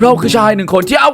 เราคือชายหนึ่งคนที่เอา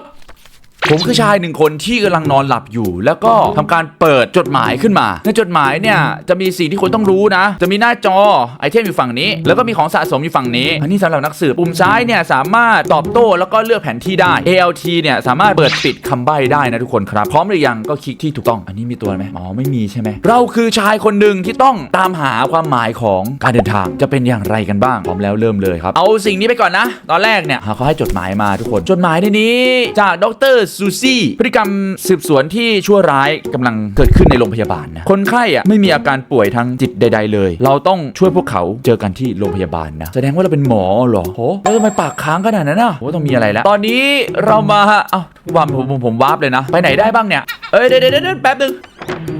ผมคือชายหนึ่งคนที่กำลังนอนหลับอยู่ แล้วก็ทำการเปิดจดหมายขึ้นมา ในจดหมายเนี่ยจะมีสิ่งที่คนต้องรู้นะ จะมีหน้าจอไอเทมอยู่ฝั่งนี้ แล้วก็มีของสะสมอยู่ฝั่งนี้ อันนี้สำหรับนักสืบปุ่มซ้ายเนี่ยสามารถตอบโต้แล้วก็เลือกแผนที่ได้ ALT เนี่ยสามารถเปิดปิดคำใบ้ได้นะทุกคนครับ พร้อมหรือยังก็คลิกที่ถูกต้อง อันนี้มีตัวไหมอ๋อไม่มีใช่ไหมเราคือชายคนหนึ่งที่ต้องตามหาความหมายของการเดินทางจะเป็นอย่างไรกันบ้างพร้อมแล้วเริ่มเลยครับเอาสิ่งนี้ไปก่อนนะ ตอนแรกเนี่ยเขาให้จดหมายมาทุกคนจดหมายในนี้ จากดรซูซี่พฤติกรรมสืบสวนที่ชั่วร้ายกำลังเกิดขึ้นในโรงพยาบาลนะคนไข้อะไม่มีอาการป่วยทางจิตใด ๆ เลย เราต้องช่วยพวกเขาเจอกันที่โรงพยาบาลนะแสดงว่าเราเป็นหมอเหรอโหแล้วทำไมปากค้างขนาดนั้นน่ะโหต้องมีอะไรแล้วตอนนี้เรามาเอ้าว่าผมผมผมวาร์ปเลยนะ ไปไหนได้บ้างเนี่ยเอ้ยเดี๋ยวเดี๋ยวเดี๋ยวแป๊บนึง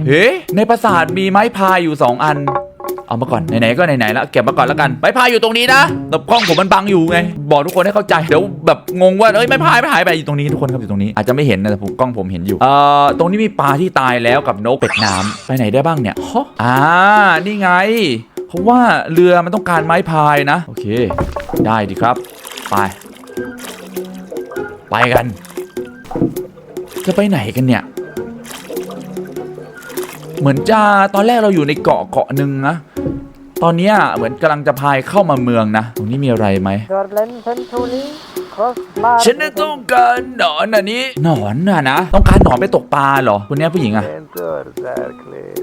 เฮ้ในปราสาทมีไม้พายอยู่สองอัน เอามาก่อนไหนๆก็ไหนๆแล้วเก็บมาก่อนแล้วกันไม้พายอยู่ตรงนี้นะแต่กล้องผมมันบังอยู่ไง บอกทุกคนให้เข้าใจเดี๋ยวแบบงงว่าเอ้ยไม้พายไม่หายไปอยู่ตรงนี้ทุกคนครับอยู่ตรงนี้อาจจะไม่เห็นนะแต่ผมกล้องผมเห็นอยู่เอ่อตรงนี้มีปลาที่ตายแล้วกับนกเป็ดน้ำไปไหนได้บ้างเนี่ยฮะอ่านี่ไงเพราะว่าเรือมันต้องการไม้พายนะ โอเค ได้ดีครับ ไป ไปกัน จะไปไหนกันเนี่ย เหมือนจะตอนแรกเราอยู่ในเกาะเกาะหนึ่งนะ ตอนเนี้ยเหมือนกำลังจะพายเข้ามาเมืองนะ ตรงนี้มีอะไรไหม Dorlen Venturi, Crossbar. ฉันน่ะต้องการหนอนอันนี้ หนอนน่ะนะ ต้องการหนอนไปตกปลาเหรอคนเนี้ยผู้หญิงอะ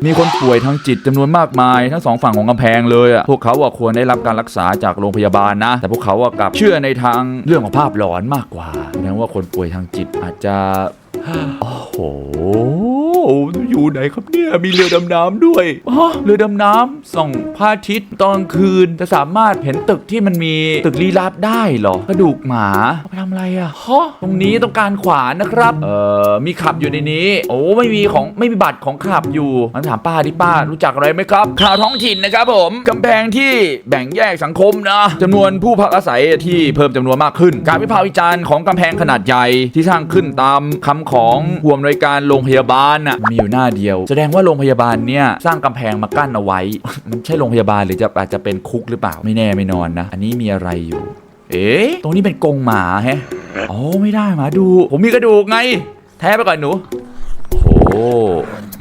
มีคนป่วยทางจิตจำนวนมากมาย ทั้งสองฝั่งของกำแพงเลยอะพวกเขาอะควรได้รับการรักษาจากโรงพยาบาลนะ แต่พวกเขาอะกลับเชื่อในทางเรื่องของภาพหลอนมากกว่าแสดงว่าคนป่วยทางจิตอาจจะ โอ้โห อยู่ไหนครับเนี่ย มีเรือดำน้ำด้วยอ๋อเรือดำน้ำส่องพระอาทิตย์ตอนกลางคืนจะสามารถเห็นตึกที่มันมีตึกลี้ลับได้เหรอกระดูกหมาเอาไปทำอะไรอะฮะตรงนี้ต้องการขวานนะครับ เอ่อมีขับอยู่ในนี้ โอ้ไม่มีของไม่มีบัตรของขับอยู่มันถามป้าดิป้ารู้จักอะไรไหมครับ ข่าวท้องถิ่นนะครับผมกำแพงที่แบ่งแยกสังคมนะจำนวนผู้พักอาศัยที่เพิ่มจำนวนมากขึ้น การวิพากษ์วิจารณ์ของกำแพงขนาดใหญ่ที่สร้างขึ้นตามคำของผู้อำนวยการโรงพยาบาลน่ะมีอยู่หน้าเดียว แสดงว่าโรงพยาบาลเนี่ยสร้างกำแพงมากั้นเอาไว้ มันใช่โรงพยาบาลหรือจะอาจจะเป็นคุกหรือเปล่าไม่แน่ไม่นอนนะ อันนี้มีอะไรอยู่ เอ๊ะตรงนี้เป็นกรงหมาแฮะอ๋อไม่ได้หมาดู ผมมีกระดูกไง แท้ไปก่อนหนูโอ้โห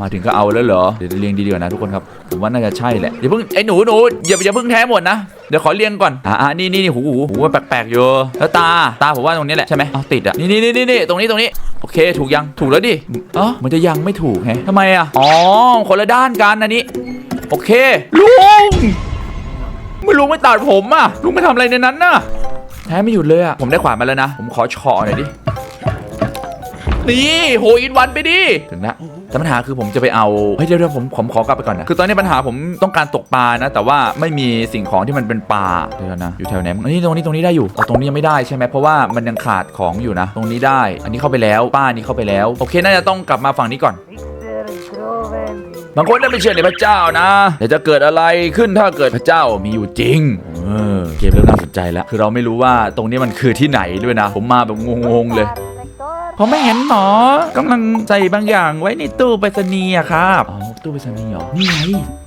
มาถึงก็เอาแล้วเหรอ เดี๋ยวเรียงดีดีกว่านะทุกคนครับ ผมว่าน่าจะใช่แหละอย่าเพิ่งไอ้หนูหนูอย่าอย่าเพิ่งแท้หมดนะ เดี๋ยวขอเรียงก่อน อ่าอ่านี่นี่นี่หูหูหูมันแปลกๆอยู่แล้วตา ตาผมว่าตรงนี้แหละใช่ไหมเอาติดอะ นี่นี่นี่นี่ตรงนี้ตรงนี้โอเค ถูกยังถูกแล้วดิอ๋อมันจะยังไม่ถูกแฮะทำไมอะอ๋อคนละด้านกันอันนี้ โอเค ลุงไม่ลุงไม่ตัดผมอะลุงไม่ทำอะไรในนั้นน่ะแท้ไม่หยุดเลยอะผมได้ขวานมาแล้วนะ ผมขอเฉาะหน่อยดินี่โหอินวันไปดิถึงแล้ว แต่ปัญหาคือผมจะไปเอาเฮ้ยเดี๋ยวเดี๋ยวผมผมขอกลับไปก่อนนะคือตอนนี้ปัญหาผมต้องการตกปลานะ แต่ว่าไม่มีสิ่งของที่มันเป็นปลาเดี๋ยวนะอยู่แถวไหนมั้งนี่ตรงนี้ตรงนี้ได้อยู่แต่ตรงนี้ยังไม่ได้ใช่ไหมเพราะว่ามันยังขาดของอยู่นะ ตรงนี้ได้ อันนี้เข้าไปแล้วป้านี้เข้าไปแล้วโอเคน่าจะต้องกลับมาฝั่งนี้ก่อนบางคนน่าไม่เชื่อในพระเจ้านะแต่จะเกิดอะไรขึ้นถ้าเกิดพระเจ้ามีอยู่จริงเออเกมเริ่มน่าสนใจแล้ว คือเราไม่รู้ว่าตรงนี้มันคือที่ไหนด้วยนะ ผมมาแบบงงๆเลย ผมไม่เห็นหมอกำลังใส่บางอย่างไว้ในตู้ไปรษณีย์อะครับอ๋อตู้ไปรษณีย์เหรอนี่ไง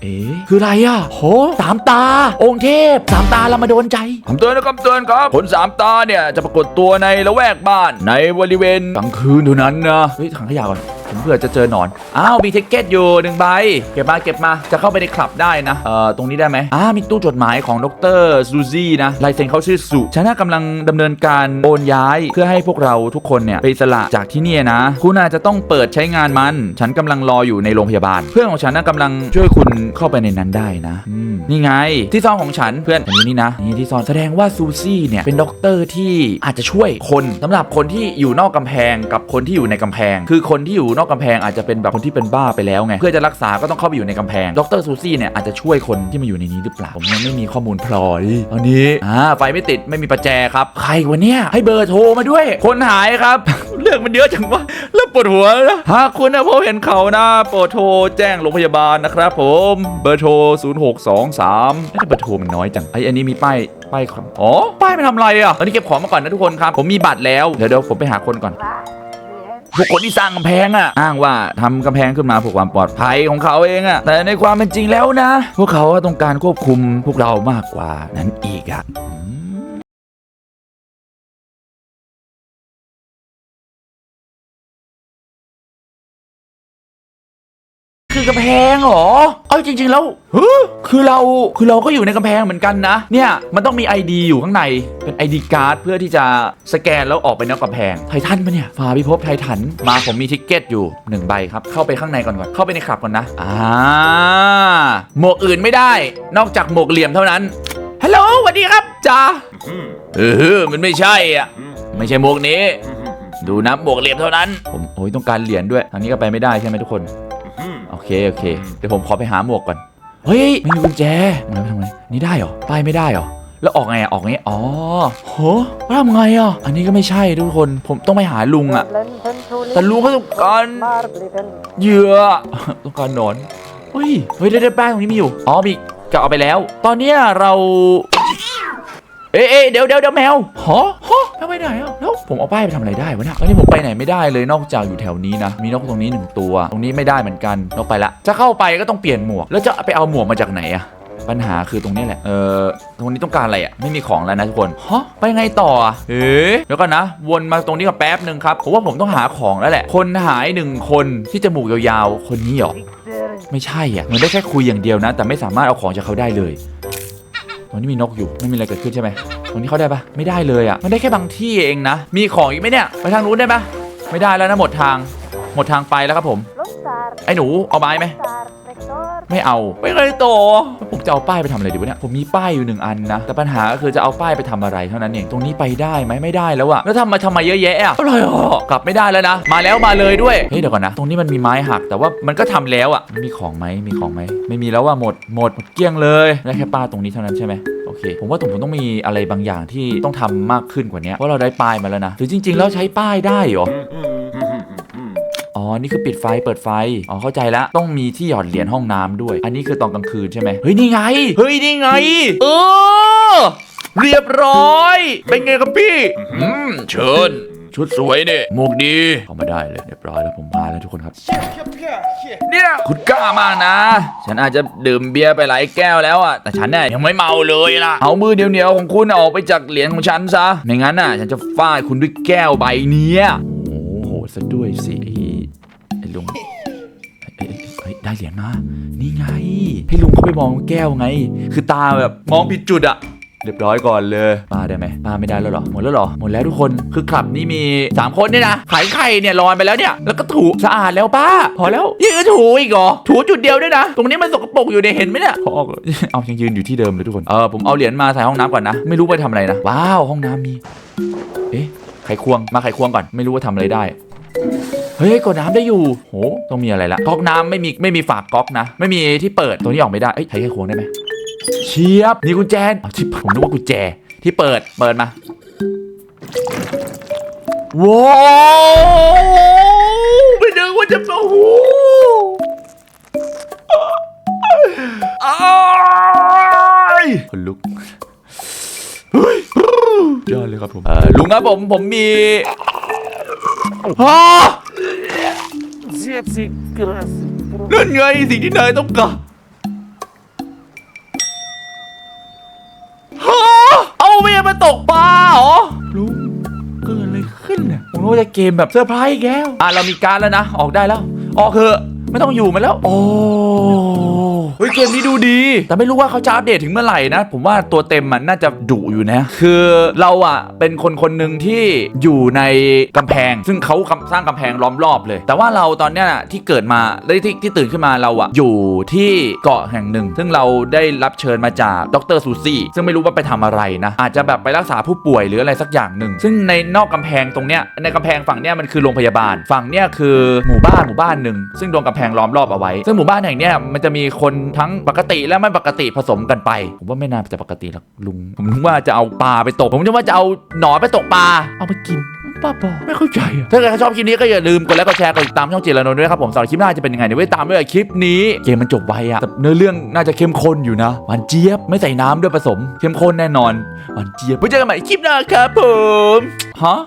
เอ๊ะคืออะไรอะโหสามตา องค์เทพสามตาเรามาโดนใจคำเตือนนะครับเตือนครับผลสามตาเนี่ยจะปรากฏตัวในละแวกบ้านในบริเวณกลางคืนเท่านั้นนะเฮ้ยถังขยะก่อน ผมเผื่อจะเจอหนอน อ้าวมีเทคเก็ตอยู่หนึ่งใบ เก็บมาเก็บมาจะเข้าไปในคลับได้นะ เอ่อตรงนี้ได้ไหมอ้ามีตู้จดหมายของดรซูซี่นะลายเซ็นเขาชื่อสุฉันน่ากำลังดำเนินการโอนย้ายเพื่อให้พวกเราทุกคนเนี่ยไปสละจากที่นี่นะ คุณอาจจะต้องเปิดใช้งานมัน ฉันกำลังรออยู่ในโรงพยาบาล เพื่อนของฉันน่ะกำลังช่วยคุณเข้าไปในนั้นได้นะนี่ไงที่ซ่อนของฉันเพื่อนอันนี้นี่นะนี่ที่ซ่อนแสดงว่าซูซี่เนี่ยเป็นด็อกเตอร์ที่อาจจะช่วยคนสำหรับคนที่อยู่นอกกำแพงกับคนที่อยู่ในกำแพง คือคนที่อยู่นอกกำแพงอาจจะเป็นแบบคนที่เป็นบ้าไปแล้วไงเพื่อจะรักษาก็ต้องเข้าไปอยู่ในกำแพงดรซูซี่เนี่ยอาจจะช่วยคนที่มาอยู่ในนี้หรือเปล่าผมยังไม่มีข้อมูลพลอยตอนนี้อ่าไฟไม่ติดไม่มีประแจครับ ใครวะเนี่ยให้เบอร์โทรมาด้วย คนหายครับ เรื่องมันเยอะจังวะเริ่มปวดหัวแล้วหากคุณนะพบเห็นเขานะโปรดโทรแจ้งโรงพยาบาลนะครับ ผมเบอร์โทร 0623เอ๊ะแต่เบอร์โทรมันน้อยจังไอยอันนี้มีป้ายป้ายของอ๋อป้ายมันทำอะไรอะตอนนี้เก็บของมาก่อนนะทุกคนครับผมมีบัตรแล้วเดี๋ยวเดี๋ยวผมไปหาคนก่อน The end. พวกคนที่สร้างกำแพงอะ อ้างว่าทำกำแพงขึ้นมาเพื่อความปลอดภัยของเขาเองอะ แต่ในความเป็นจริงแล้วนะ พวกเขาต้องการควบคุมพวกเรามากกว่านั้นอีกอะ คือกำแพงเหรอ เอ้ยจริง ๆ แล้วฮ้ยคือเราคือเราก็อยู่ในกำแพงเหมือนกันนะ เนี่ยมันต้องมี ID อยู่ข้างในเป็น ID การ์ดเพื่อที่จะสแกนแล้วออกไปนอกกำแพงไททันปะเนี่ยฝ่าพิภพไททันมาผมมีทิกเก็ตอยู่หนึ่งใบครับ เข้าไปข้างในก่อนก่อนเข้าไปในคลับก่อนนะอ่าหมวกอื่นไม่ได้ นอกจากหมวกเหลี่ยมเท่านั้นฮัลโหลสวัสดีครับจ้าเออมันไม่ใช่อะไม่ใช่หมวกนี้ ดูนะหมวกเหลี่ยมเท่านั้นผมโอ้ยต้องการเหรียญด้วยทางนี้ก็ไปไม่ได้ใช่ไหมทุกคน เคโอเค เดี๋ยวผมขอไปหาหมวกก่อน เฮ้ยไม่มีกุญแจมันไปทำไงนี่ได้เหรอไปไม่ได้เหรอแล้วออกไงอะออกไงอ๋อโหแล้วทำไงอะ อันนี้ก็ไม่ใช่ทุกคน ผมต้องไปหาลุงอะ Lensen tuli. แต่ลุงเขาต้องการ Marbliten. เหยื่อต้องการหนอนเฮ้ย เฮ้ยได้ได้แป้งตรงนี้มีอยู่ อ๋อมีจะเอาไปแล้ว ตอนเนี้ยเรา เอ๊ะเอ๊ะเดี๋ยวเดี๋ยวเดี๋ยวแมวฮะฮะแมวไปไหนอะแล้วผมเอาป้ายไปทำอะไรได้วะเนี่ยตอนนี้ผมไปไหนไม่ได้เลยนอกจากอยู่แถวนี้นะ มีนกตรงนี้หนึ่งตัว ตรงนี้ไม่ได้เหมือนกันนกไปละ จะเข้าไปก็ต้องเปลี่ยนหมวก แล้วจะไปเอาหมวกมาจากไหนอะปัญหาคือตรงนี้แหละ เออตรงนี้ต้องการอะไรอะไม่มีของแล้วนะทุกคน ฮะ ไปไงต่ออะเอ๊ะเดี๋ยวก่อนนะ วนมาตรงนี้กับแป๊บหนึ่งครับ ผมว่าผมต้องหาของแล้วแหละ คนหายหนึ่งคนที่จมูกยาวๆ คนนี้เหรอ ไม่ใช่อะ มันได้แค่คุยอย่างเดียวนะ แต่ไม่สามารถเอาของจากเขาได้เลย รงนี้มีนกอยู่ไม่มีอะไรเกิดขึ้นใช่ไหมตรงนี้เขาได้ปะไม่ได้เลยอะมันได้แค่บางที่เองนะ มีของอีกไหมเนี่ยไปทางนู้นได้ปะไม่ได้แล้วนะหมดทาง หมดทางไปแล้วครับผม Losar. ไอ้หนูเอาไม้ไหม Losar. Vector. ไม่เอาไม่เคยโตผมจะเอาป้ายไปทำอะไรดีวะเนี่ยผมมีป้ายอยู่หนึ่งอันนะ แต่ปัญหาก็คือจะเอาป้ายไปทำอะไรเท่านั้นเองตรงนี้ไปได้ไหมไม่ได้แล้วอะแล้วทำมาทำไมเยอะแยะอะอะไรอะกลับไม่ได้แล้วนะ มาแล้วมาเลยด้วยเฮ้ยเดี๋ยวก่อนนะ ตรงนี้มันมีไม้หัก แต่ว่ามันก็ทำแล้วอะมันมีของไหมมีของไหมไม่มีแล้วว่าหมดหมดหมดเกลี้ยงเลยได้แค่ป้ายตรงนี้เท่านั้นใช่ไหมโอเค ผมว่าตรงผมต้องมีอะไรบางอย่างที่ต้องทำมากขึ้นกว่านี้เพราะเราได้ป้ายมาแล้วนะหรือจริง ๆ แล้วใช้ป้ายได้เหรอ นี่คือปิดไฟเปิดไฟ อ๋อ เข้าใจแล้วต้องมีที่หยอดเหรียญห้องน้ำด้วย อันนี้คือตอนกลางคืนใช่ไหมเฮ้ย นี่ไง เฮ้ย นี่ไง เออ เรียบร้อย เป็นไงครับพี่ อืม เชิญชุดสวยเนี่ยหมวกดีเข้ามาได้เลยเรียบร้อยแล้วผมมาแล้วทุกคนครับ เนี่ยคุณกล้ามากนะ ฉันอาจจะดื่มเบียร์ไปหลายแก้วแล้วอะแต่ฉันเนี่ยยังไม่เมาเลยล่ะ เอามือเดียวๆของคุณออกไปจากเหรียญของฉันซะไม่งั้นน่ะ ฉันจะฟาดคุณด้วยแก้วใบเนี้ยโอ้โหซะด้วยสิไอ้ไอ้ ลุงเอ้ยได้เหรียญมา นี่ไง ให้ลุงเขาไปมองแก้วไง คือตาแบบมองผิดจุดอะเรียบร้อยก่อนเลยปาได้ไหมปาไม่ได้แล้วหรอ หมดแล้วหรอ หมดแล้วทุกคน คือคลับนี้มี 3 คนเนี่ยนะ ขายไข่เนี่ยลอยไปแล้วเนี่ย แล้วก็ถูสะอาดแล้วป้า พอแล้วยังจะถูอีกเหรอ ถูจุดเดียวด้วยนะ ตรงนี้มันสกปรกอยู่เนี่ยเห็นไหมเนี่ยพออกเอายังยืนอยู่ที่เดิมเลยทุกคน เออผมเอาเหรียญมาใส่ห้องน้ำก่อนนะ ไม่รู้ไปทำอะไรนะ ว้าวห้องน้ำมี เอ๊ะ ไขควง มาไขควงก่อน ไม่รู้ว่าทำอะไรได้ เฮ้ยกดน้ำได้อยู่โหต้องมีอะไรละก๊อกน้ำไม่มีไม่มีฝากก๊อกนะ ไม่มีที่เปิดตัวนี้ออกไม่ได้เอ้ยใช้ไขควงได้ไหมเชียบนี่กุญแจอ๋อที่ผมนึกว่ากุญแจที่เปิดเปิดมาว้าวไม่นึกว่าจะโอ้โหอ้ายคนลุกเฮ้ยยอดเลยครับผมเออลุงครับผมผมมี ฮะ Gypsy grass. นั่นไงสิ่งที่นายต้องการฮะเอาเมียมาตกปลาเหรอลุงเกิดอะไรขึ้นเนี่ยผมรู้ว่าจะเกมแบบเซอร์ไพรส์อีกแล้วอะเรามีการดแล้วนะ ออกได้แล้ว ออกเถอะไม่ต้องอยู่มันแล้ว โอ้ เฮ้ยเกมนี้ดูดี แต่ไม่รู้ว่าเขาจะอัปเดตถึงเมื่อไหร่นะ ผมว่าตัวเต็มมันน่าจะดุอยู่นะ คือเราอะเป็นคนคนหนึ่งที่อยู่ในกำแพง ซึ่งเขาสร้างกำแพงล้อมรอบเลย แต่ว่าเราตอนเนี้ยที่เกิดมาได้ที่ที่ตื่นขึ้นมาเราอะอยู่ที่เกาะแห่งหนึ่ง ซึ่งเราได้รับเชิญมาจากดรซูซี่ซึ่งไม่รู้ว่าไปทำอะไรนะ อาจจะแบบไปรักษาผู้ป่วยหรืออะไรสักอย่างหนึ่ง ซึ่งในนอกกำแพงตรงเนี้ยในกำแพงฝั่งเนี้ยมันคือโรงพยาบาล ฝั่งเนี้ยคือหมู่บ้านหมู่บ้านหนึ่งซึ่งโดนกำแพงล้อมรอบเอาไว้ ซึ่งหมู่บ้านแห่งเนี้ยมันจะมีคนทั้งปกติและไม่ปกติผสมกันไป ผมว่าไม่น่าจะปกติหรอกลุง ผมนึกว่าจะเอาปลาไปตก ผมนึกว่าจะเอาหนอนไปตกปลา เอาไปกินป้าบอไม่เข้าใจอะ ถ้าเกิดใครชอบคลิปนี้ก็อย่าลืมกดไลค์กดแชร์กดติดตามช่องเจริญนนท์ด้วยครับผมสำหรับคลิปหน้าจะเป็นยังไงเดี๋ยวไว้ตามด้วยคลิปนี้เกมมันจบไวอะแต่เนื้อเรื่องน่าจะเข้มข้นอยู่นะหวานเจี๊ยบไม่ใส่น้ำด้วยผสม เข้มข้นแน่นอนหวานเจี๊ยบไว้เจอกันใหม่คลิปหน้าครับผมฮะ